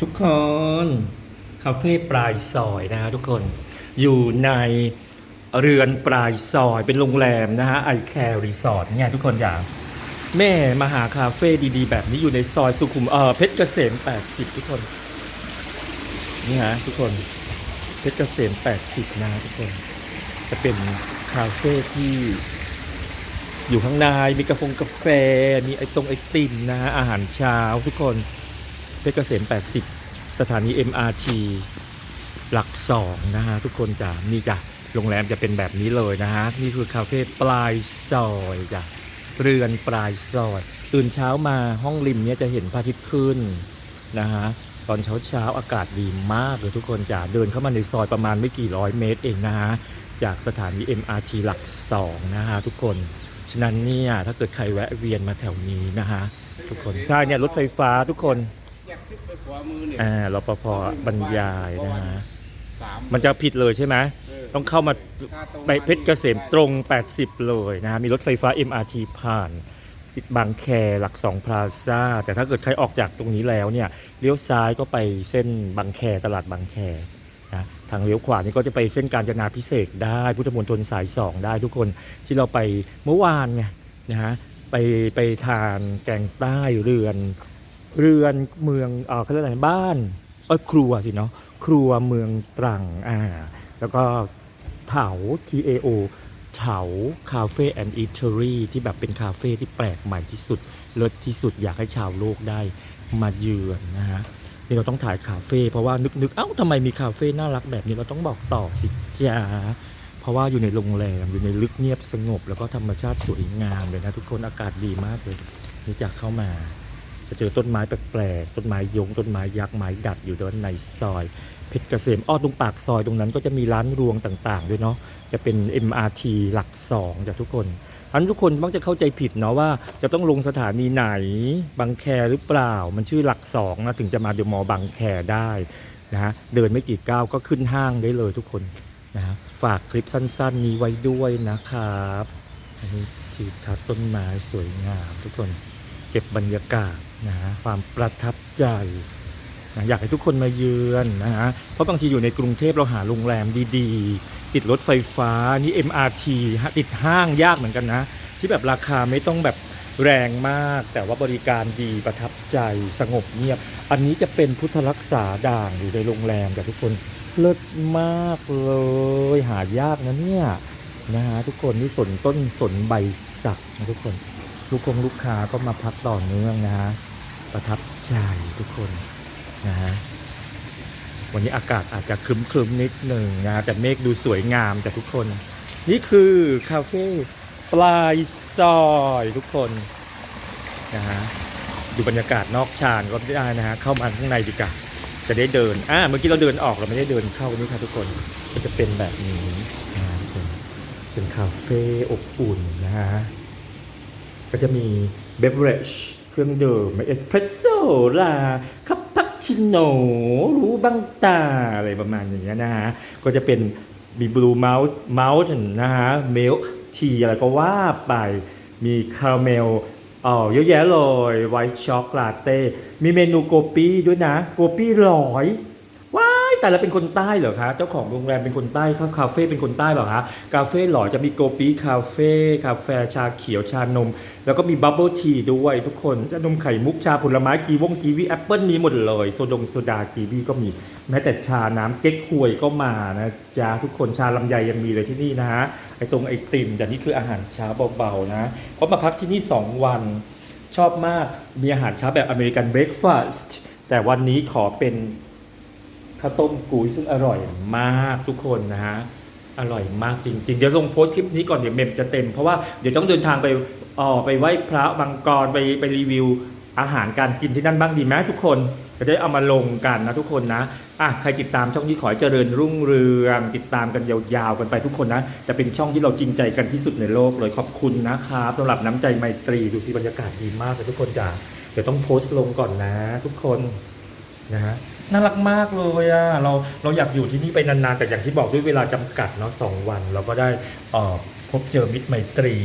ทุกคนคาเฟ่ปลายซอยนะฮะทุกคนอยู่ในเรือนปลายซอยเป็นโรงแรมนะฮะไอแคร์รีสอร์ทเนี่ยทุกคนอย่ากแม่มาหาคาเฟ่ดีๆ แบบนี้อยู่ในซอยสุขุมเออเพชรเกษม 80 ทุกคน นี่ฮะทุกคนเพชรเกษม 80 นะฮะทุกคน จะเป็นคาเฟ่ที่อยู่ข้างในมีกาแฟกาแฟมีไอตรงไอติมนะฮะอาหารเช้าทุกคน เพชรเกษม 80 สถานี MRT หลักสองนะฮะ ทุกคนจ้ะนี่จ้ะโรงแรมจะเป็นแบบนี้เลยนะฮะ นี่คือคาเฟ่ปลายซอยจ้ะเรือนปลายซอยตื่นเช้ามาห้องริมเนี่ยจะเห็นพระอาทิตย์ขึ้นนะฮะตอนเช้าเช้าอากาศดีมากเลยทุกคนจ้ะเดินเข้ามาในซอยประมาณไม่กี่ร้อยเมตรเองนะฮะจากสถานี MRT หลักสองนะฮะทุกคนฉะนั้นเนี่ยถ้าเกิดใครแวะเวียนมาแถวนี้นะฮะทุกคนใช่เนี่ยรถไฟฟ้าทุกคน แยกขึ้นไปขวามือเนี่ยอ่ารปภบรรยายนะฮะสามมันจะผิดเลยใช่ไหมเออต้องเข้ามาถ้าตรงไปเพชรเกษมตรง 80 เลยนะฮะมีรถไฟฟ้า MRT ผ่านติดบางแคหลักสองพลาซ่า แต่ถ้าเกิดใครออกจากตรงนี้แล้วเนี่ยเลี้ยวซ้ายก็ไปเส้นบางแคตลาดบางแคนะทางเลี้ยวขวานี่ก็จะไปเส้นการจนาพิเศษกได้พุทธมณฑลสายสองได้ทุกคนที่เราไปเมื่อวานไงนะฮะไปไปทานแกงใต้เรือน เรือนเมืองเออเขาเรียกอะไรบ้านเออครัวสิเนาะครัวเมืองตรังอ่าแล้วก็เถา T A O เถาคาเฟ่แอนด์อีเทอรีที่แบบเป็นคาเฟ่ที่แปลกใหม่ที่สุดเลิศที่สุดอยากให้ชาวโลกได้มาเยือนนะฮะนี่เราต้องถ่ายคาเฟ่เพราะว่านึกๆเอ้าทำไมมีคาเฟ่น่ารักแบบนี้เราต้องบอกต่อสิจ้าเพราะว่าอยู่ในโรงแรมอยู่ในลึกเงียบสงบ แล้วก็ธรรมชาติสวยงามเลยนะทุกคนอากาศดีมากเลยนี่จากเข้ามา จะเจอต้นไม้แปลกๆ ต้นไม้ยง ต้นไม้ยักษ์ไม้ดัดอยู่ด้านในซอย เพชรเกษมอ้อตรงปากซอยตรงนั้นก็จะมีร้านรวงต่างๆ ด้วยเนาะ จะเป็น MRT หลักสองจากทุกคนอันทุกคนมักจะเข้าใจผิดเนาะว่าจะต้องลงสถานีไหนบางแคหรือเปล่า มันชื่อหลักสองนะถึงจะมาเดอะมอลล์บางแคได้นะฮะเดินไม่กี่ก้าวก็ขึ้นห้างได้เลยทุกคนนะฮะฝากคลิปสั้น ๆ นี้ไว้ด้วยนะครับอันนี้ทิวทัศน์ต้นไม้สวยงามทุกคน ก็บบรรยากาศนะฮะความประทับใจนะอยากให้ทุกคนมาเยือนนะฮะเพราะบางทีอยู่ในกรุงเทพเราหาโรงแรมดีๆ ติดรถไฟฟ้านี่ MRT ติดห้างยากเหมือนกันนะ ที่แบบราคาไม่ต้องแบบแรงมาก แต่ว่าบริการดีประทับใจสงบเงียบ อันนี้จะเป็นพุทธรักษาด่างอยู่ในโรงแรมแต่ทุกคนเลิศมากเลยหายากนะเนี่ยนะฮะทุกคนนี่สนต้นสนใบสักนะทุกคน ลูกคงลูกค้าก็มาพักต่อเนื่องนะฮะประทับใจทุกคนนะฮะวันนี้อากาศอาจจะครึมๆนิดหนึ่งนะแต่เมฆดูสวยงามแต่ทุกคน นี่คือคาเฟ่ปลายซอยทุกคนนะฮะดูบรรยากาศนอกชานก็ได้นะฮะเข้ามาข้างในดีกว่าจะได้เดินอ่าเมื่อกี้เราเดินออกเราไม่ได้เดินเข้านี่ครับทุกคนก็จะเป็นแบบนี้นะฮะทุกคนเป็นคาเฟ่อบอุ่นนะฮะ ก็จะมีเบเวอเรจเครื่องดื่มเอสเพรสโซ่ลาคัปปัชชิโนรู้บังตา อะไรประมาณอย่างเงี้ยนะฮะ ก็จะเป็นมีบลูเมลเมลนะฮะเมลทีอะไรก็ว่าไปมีคาราเมลอ๋อเยอะแยะเลยไวท์ช็อกลาเต้ มีเมนูโกปี้ด้วยนะ โกปี้ร้อย แต่ละเป็นคนใต้เหรอคะ เจ้าของโรงแรมเป็นคนใต้คาเฟ่เป็นคนใต้เหรอคะคาเฟ่หล่อจะมีโกปีคาเฟ่คาเฟ่ชาเขียวชานม แล้วก็มีบับเบิลทีด้วยทุกคนชานมไข่มุกชาผลไม้กีวงกีวีแอปเปิลมีหมดเลยโซดงโซดากีวีก็มีแม้แต่ชาน้ำเก๊กฮวยก็มานะจ๊ะทุกคนชาลำไยยังมีเลยที่นี่นะฮะไอตรงไอติมแต่นี่คืออาหารเช้าเบาๆนะเพราะมาพักที่นี่ 2 วันชอบมากมีอาหารเช้าแบบอเมริกันเบรคฟาสต์แต่วันนี้ขอเป็น ข้าวต้มกุ้ยซึ่งอร่อยมากทุกคนนะฮะอร่อยมากจริง ๆ เดี๋ยวลงโพสต์คลิปนี้ก่อนเดี๋ยวเมมจะเต็ม เพราะว่าเดี๋ยวต้องเดินทางไปอ่อไปไหว้พระบางกรไปไปรีวิวอาหารการกินที่นั่นบ้างดีไหมทุกคนจะได้เอามาลงกันนะทุกคนนะอะใครติดตามช่องนี้ขอเจริญรุ่งเรืองติดตามกันยาวๆกันไปทุกคนนะ จะเป็นช่องที่เราจริงใจกันที่สุดในโลกเลยขอบคุณนะครับสำหรับน้ำใจไมตรีดูสิบรรยากาศดีมากเลยทุกคนจ้าเดี๋ยวต้องโพสต์ลงก่อนนะ ทุกคนนะฮะ น่ารักมากเลยอะเราเราอยากอยู่ที่นี่ไปนานๆ แต่อย่างที่บอกด้วยเวลาจำกัดเนาะสองวัน เราก็ได้เอ่อพบเจอมิตรไมตรี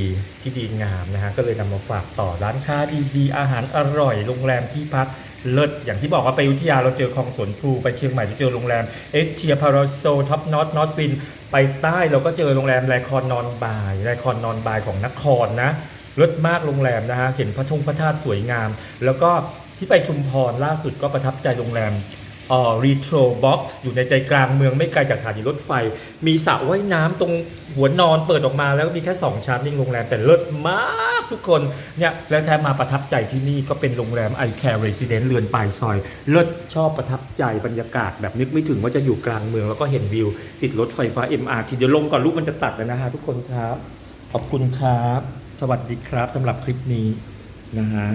ที่ดีงามนะฮะก็เลยนำมาฝากต่อร้านค้าดีๆ อาหารอร่อยโรงแรมที่พักเลิศอย่างที่บอกว่าไปอยุธยาเราเจอคลองสวนพลูไปเชียงใหม่เราเจอโรงแรมเอสเทียพาราโซท็อปนอตนอตวินไปใต้เราก็เจอโรงแรมแรคอนนอนบายแรคอนนอนบายของนครนะเลิศมากโรงแรมนะฮะเห็นพระทงพระธาตุสวยงาม แล้วก็ที่ไปชุมพรล่าสุดก็ประทับใจโรงแรม รีโทรบ็อกซ์อยู่ในใจกลางเมืองไม่ไกลจากสถานีรถไฟ มีสระว่ายน้ำตรงหัวนอนเปิดออกมาแล้วก็มีแค่ 2 ชั้นนิ่งโรงแรมแต่เลิศมากทุกคนเนี่ยแล้วแท้มาประทับใจที่นี่ก็เป็นโรงแรมไอแคร์เรส d เดนต์เรือนปลายซอย เลิศชอบประทับใจบรรยากาศแบบนึกไม่ถึงว่าจะอยู่กลางเมืองแล้วก็เห็นวิว ติดรถไฟฟ้า MRT เดี๋ยวลงก่อนลูกมันจะตัดแล้วนะฮะทุกคนครับ ขอบคุณครับ สวัสดีครับสำหรับคลิปนี้นะฮะ